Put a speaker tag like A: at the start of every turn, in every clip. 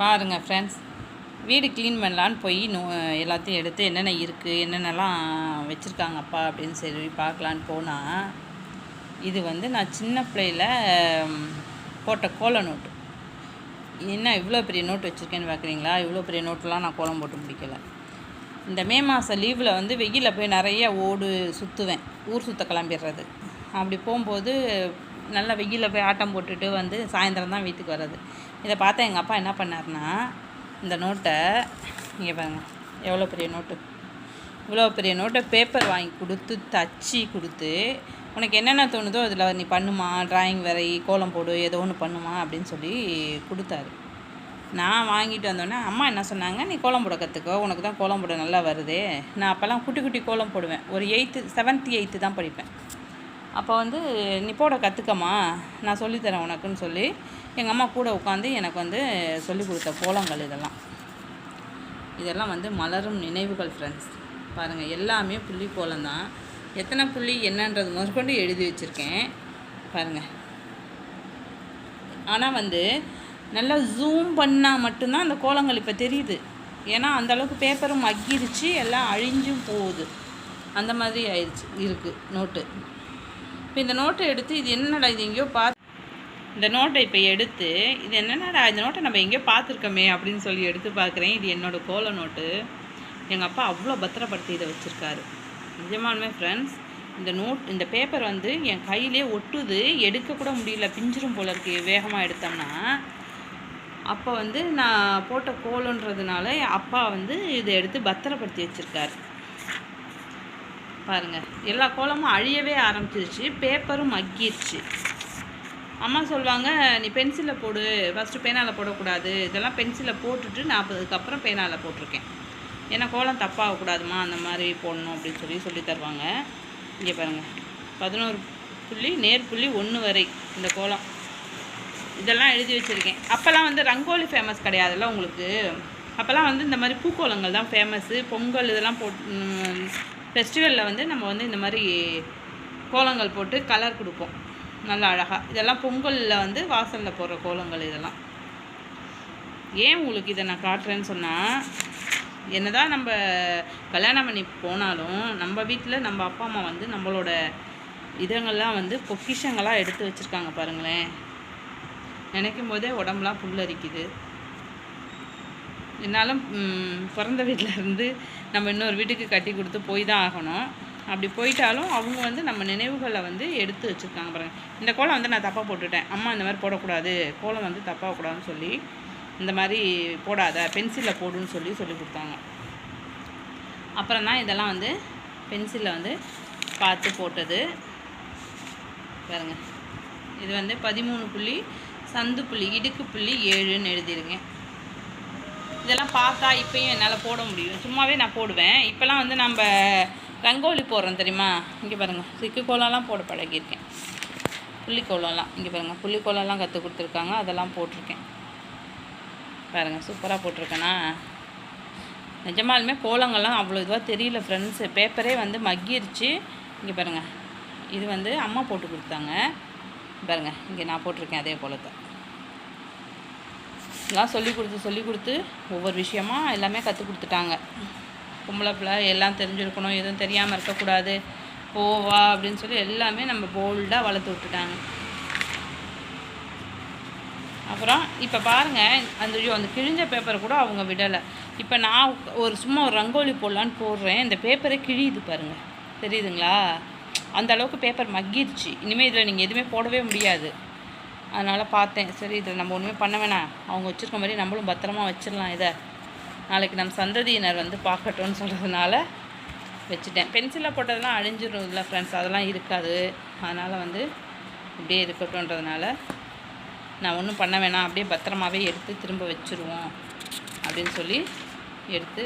A: பாருங்கள் ஃப்ரெண்ட்ஸ் வீடு க்ளீன் பண்ணலான்னு போய் நோ எல்லாத்தையும் எடுத்து என்னென்ன இருக்குது என்னென்னலாம் வச்சுருக்காங்க அப்பா அப்படின்னு சரி பார்க்கலான்னு போனால் இது வந்து நான் சின்ன பிள்ளையில போட்ட கோல நோட்டு. என்ன இவ்வளோ பெரிய நோட்டு வச்சுருக்கேன்னு பார்க்குறீங்களா இவ்வளோ பெரிய நோட்டெலாம் நான் கோலம் போட்டு முடிக்கலை. இந்த மே மாதம் லீவில் வந்து வெயிலில் போய் நிறைய ஓடு சுற்றுவேன் ஊர் சுற்ற கிளம்பிடுறது. அப்படி போகும்போது நல்லா வெயிலில் போய் ஆட்டம் போட்டுட்டு வந்து சாயந்தரம் தான் வீட்டுக்கு வர்றது. இதை பார்த்தா எங்கள் அப்பா என்ன பண்ணாருன்னா இந்த நோட்டை இங்கே பாருங்க எவ்வளோ பெரிய நோட்டு இவ்வளோ பெரிய நோட்டை பேப்பர் வாங்கி கொடுத்து தச்சு கொடுத்து உனக்கு என்னென்ன தோணுதோ அதில் நீ பண்ணுமா டிராயிங் வரை கோலம் போடு ஏதோ ஒன்று பண்ணுமா அப்படின்னு சொல்லி கொடுத்தாரு. நான் வாங்கிட்டு வந்தோடனே அம்மா என்ன சொன்னாங்க நீ கோலம் போட கற்றுக்கோ உனக்கு தான் கோலம் போட நல்லா வருதே. நான் அப்போல்லாம் குட்டி குட்டி கோலம் போடுவேன். ஒரு எயித்து செவன்த்து எயித்து தான் படிப்பேன். அப்போ வந்து நீ போட கற்றுக்கம்மா நான் சொல்லித்தரேன் உனக்குன்னு சொல்லி எங்கள் அம்மா கூட உட்காந்து எனக்கு வந்து சொல்லி கொடுத்த கோலங்கள் இதெல்லாம். இதெல்லாம் வந்து மலரும் நினைவுகள் ஃப்ரெண்ட்ஸ் பாருங்கள் எல்லாமே புள்ளி கோலம் தான். எத்தனை புள்ளி என்னன்றது முதற்கொண்டு எழுதி வச்சுருக்கேன். பாருங்கள் ஆனால் வந்து நல்லா ஜூம் பண்ணால் மட்டும்தான் அந்த கோலங்கள் இப்போ தெரியுது. ஏன்னா அந்தளவுக்கு பேப்பரும் மக்கிருச்சு எல்லாம் அழிஞ்சும் போகுது. அந்த மாதிரி ஆயிடுச்சு இருக்குது நோட்டு இப்போ இந்த நோட்டை எடுத்து இது என்னடா இது எங்கேயோ பார்த்து இந்த நோட்டை இப்போ எடுத்து இது என்னென்னடா இந்த நோட்டை நம்ம எங்கேயோ பார்த்துருக்கோமே அப்படின்னு சொல்லி எடுத்து பார்க்குறேன். இது என்னோடய கோல நோட்டு. எங்கள் அப்பா அவ்வளோ பத்திரப்படுத்தி இதை வச்சுருக்காரு. நிஜமானுமே ஃப்ரெண்ட்ஸ் இந்த நோட் இந்த பேப்பர் வந்து என் கையிலே ஒட்டுது. எடுக்கக்கூட முடியல பிஞ்சிரும் போல இருக்கு. வேகமாக எடுத்தோம்னா அப்போ வந்து நான் போட்ட கோலன்றதுனால அப்பா வந்து இதை எடுத்து பத்திரப்படுத்தி வச்சுருக்காரு. பாருங்கள் எல்லா கோலமும் அழியவே ஆரம்பிச்சிருச்சு. பேப்பரும் மக்கிடுச்சு அம்மா சொல்லுவாங்க நீ பென்சிலில் போடு. ஃபஸ்ட்டு பேனாவில் போடக்கூடாது. இதெல்லாம் பென்சிலில் போட்டுட்டு நான் அதுக்கப்புறம் பேனாவில் போட்டிருக்கேன். ஏன்னா கோலம் தப்பாகக்கூடாதுமா அந்த மாதிரி போடணும் அப்படின்னு சொல்லி சொல்லி தருவாங்க. இங்கே பாருங்கள் பதினோரு புள்ளி நேர் புள்ளி ஒன்று வரை இந்த கோலம். இதெல்லாம் எழுதி வச்சுருக்கேன். அப்போல்லாம் வந்து ரங்கோலி ஃபேமஸ் கிடையாதுல்ல உங்களுக்கு? அப்போல்லாம் வந்து இந்த மாதிரி பூக்கோலங்கள் தான் ஃபேமஸ்ஸு பொங்கல் இதெல்லாம் போட் ஃபெஸ்டிவலில் வந்து நம்ம வந்து இந்த மாதிரி கோலங்கள் போட்டு கலர் கொடுப்போம். நல்லா அழகாக இதெல்லாம் பொங்கலில் வந்து வாசலில் போடுற கோலங்கள் இதெல்லாம். ஏன் உங்களுக்கு இதை நான் காட்டுறேன்னு சொன்னால் என்னதான் நம்ம கல்யாணம் பண்ணி போனாலும் நம்ம வீட்டில் நம்ம அப்பா அம்மா வந்து நம்மளோட இதங்கள்லாம் வந்து பொக்கிஷங்களாக எடுத்து வச்சுருக்காங்க பாருங்களேன். நினைக்கும் போதே உடம்புலாம் புல்லரிக்குது. என்னாலும் பிறந்த வீட்டில் இருந்து நம்ம இன்னொரு வீட்டுக்கு கட்டி கொடுத்து போய் தான் ஆகணும். அப்படி போயிட்டாலும் அவங்க வந்து நம்ம நினைவுகளை வந்து எடுத்து வச்சுருக்காங்க பாருங்க. இந்த கோலம் வந்து நான் தப்பாக போட்டுட்டேன். அம்மா இந்த மாதிரி போடக்கூடாது. கோலம் வந்து தப்பாக கூடாதுன்னு சொல்லி இந்த மாதிரி போடாத. பென்சிலில் போடுன்னு சொல்லி சொல்லி கொடுத்தாங்க. அப்புறம் தான் இதெல்லாம் வந்து பென்சிலில் வந்து பார்த்து போட்டது. பாருங்க. இது வந்து பதிமூணு புள்ளி சந்து புள்ளி இடுக்கு புள்ளி ஏழுன்னு எழுதிருங்க இதெல்லாம் பார்த்தா இப்போயும் என்னால் போட முடியும். சும்மாவே நான் போடுவேன். இப்போல்லாம் வந்து நம்ம ரங்கோலி போடுறோம் தெரியுமா? இங்கே பாருங்கள் சிக்கு கோலம்லாம் போட பழகியிருக்கேன். புள்ளிக்கோலம்லாம் இங்கே பாருங்கள் புள்ளிக்கோலம்லாம் கற்றுக் கொடுத்துருக்காங்க. அதெல்லாம் போட்டிருக்கேன். பாருங்கள் சூப்பராக போட்டிருக்கேனா? நிஜமாலுமே கோலங்கள்லாம் அவ்வளோ இதுவாக தெரியல ஃப்ரெண்ட்ஸு பேப்பரே வந்து மக்கிருச்சு. இங்கே பாருங்கள் இது வந்து அம்மா போட்டு கொடுத்தாங்க. பாருங்க. இங்கே நான் போட்டிருக்கேன் அதே கோலத்தை. எல்லாம் சொல்லி கொடுத்து சொல்லி கொடுத்து ஒவ்வொரு விஷயமா எல்லாமே கற்றுக் கொடுத்துட்டாங்க. பொம்பளை பிள்ளை எல்லாம் தெரிஞ்சிருக்கணும் எதுவும் தெரியாமல் இருக்கக்கூடாது. போவா அப்படின்னு சொல்லி எல்லாமே நம்ம போல்டாக வளர்த்து விட்டுட்டாங்க. அப்புறம் இப்போ பாருங்கள் அந்த ஐயோ அந்த கிழிஞ்ச பேப்பரை கூட அவங்க விடலை. இப்போ நான் ஒரு சும்மா ஒரு ரங்கோலி போடலான்னு போடுறேன். இந்த பேப்பரை கிழியுது பாருங்கள் தெரியுதுங்களா? அந்த அளவுக்கு பேப்பர் மக்கிடுச்சு இனிமேல் இதில் நீங்கள் எதுவுமே போடவே முடியாது. அதனால் பார்த்தேன். சரி இதில் நம்ம ஒன்றுமே பண்ண வேணாம். அவங்க வச்சுருக்க மாதிரி நம்மளும் பத்திரமா வச்சிடலாம் இதை. நாளைக்கு நம்ம சந்ததியினர் வந்து பார்க்கட்டும்னு சொல்கிறதுனால வச்சுட்டேன். பென்சிலில் போட்டதெல்லாம் அழிஞ்சிடும் இல்லை ஃப்ரெண்ட்ஸ் அதெல்லாம் இருக்காது. அதனால் வந்து இப்படியே இருக்கட்டும்ன்றதுனால நான் ஒன்றும் பண்ண வேணாம். அப்படியே பத்திரமாவே எடுத்து திரும்ப வச்சுருவோம் அப்படின்னு சொல்லி எடுத்து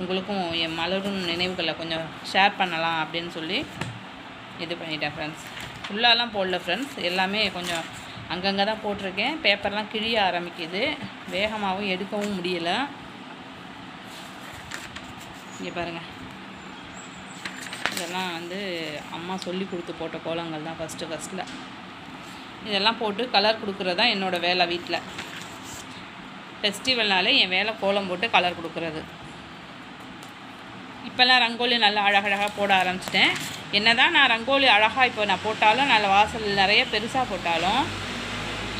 A: உங்களுக்கும் என் மலரும் நினைவுகளை கொஞ்சம் ஷேர் பண்ணலாம் அப்படின்னு சொல்லி இது பண்ணிட்டேன் ஃப்ரெண்ட்ஸ் ஃபுல்லாலாம் போடல ஃப்ரெண்ட்ஸ் எல்லாமே கொஞ்சம் அங்கங்கே தான் போட்டிருக்கேன். பேப்பர்லாம் கிழிய ஆரம்பிக்குது. வேகமாகவும் எடுக்கவும் முடியலை. இங்கே பாருங்கள் இதெல்லாம் வந்து அம்மா சொல்லி கொடுத்து போட்ட கோலங்கள் தான் ஃபஸ்ட்டு ஃபஸ்ட்டில் இதெல்லாம் போட்டு கலர் கொடுக்குறது தான் என்னோடய வேலை வீட்டில் ஃபெஸ்டிவல்னாலே என் வேலை கோலம் போட்டு கலர் கொடுக்குறது. இப்போல்லாம் ரங்கோலி நல்லா அழகழகாக போட ஆரம்பிச்சிட்டேன். என்ன தான் நான் ரங்கோலி அழகாக இப்போ நான் போட்டாலும் நல்ல வாசல் நிறைய பெருசாக போட்டாலும்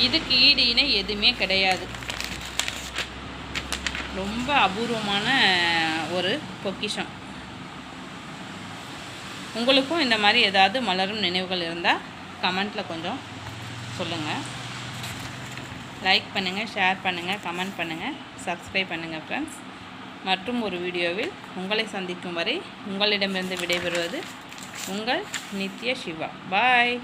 A: இதுக்கு ஈடு இணை எதுவுமே கிடையாது. ரொம்ப அபூர்வமான ஒரு பொக்கிஷம். உங்களுக்கும் இந்த மாதிரி ஏதாவது மலரும் நினைவுகள் இருந்தால் கமெண்ட்டில் கொஞ்சம் சொல்லுங்கள் லைக் பண்ணுங்கள் ஷேர் பண்ணுங்கள் கமெண்ட் பண்ணுங்கள் சப்ஸ்கிரைப் பண்ணுங்கள் ஃப்ரெண்ட்ஸ் மற்றும் ஒரு வீடியோவில் உங்களை சந்திக்கும் வரை உங்களிடமிருந்து விடைபெறுவது உங்கள் நித்ய சிவா. பாய்.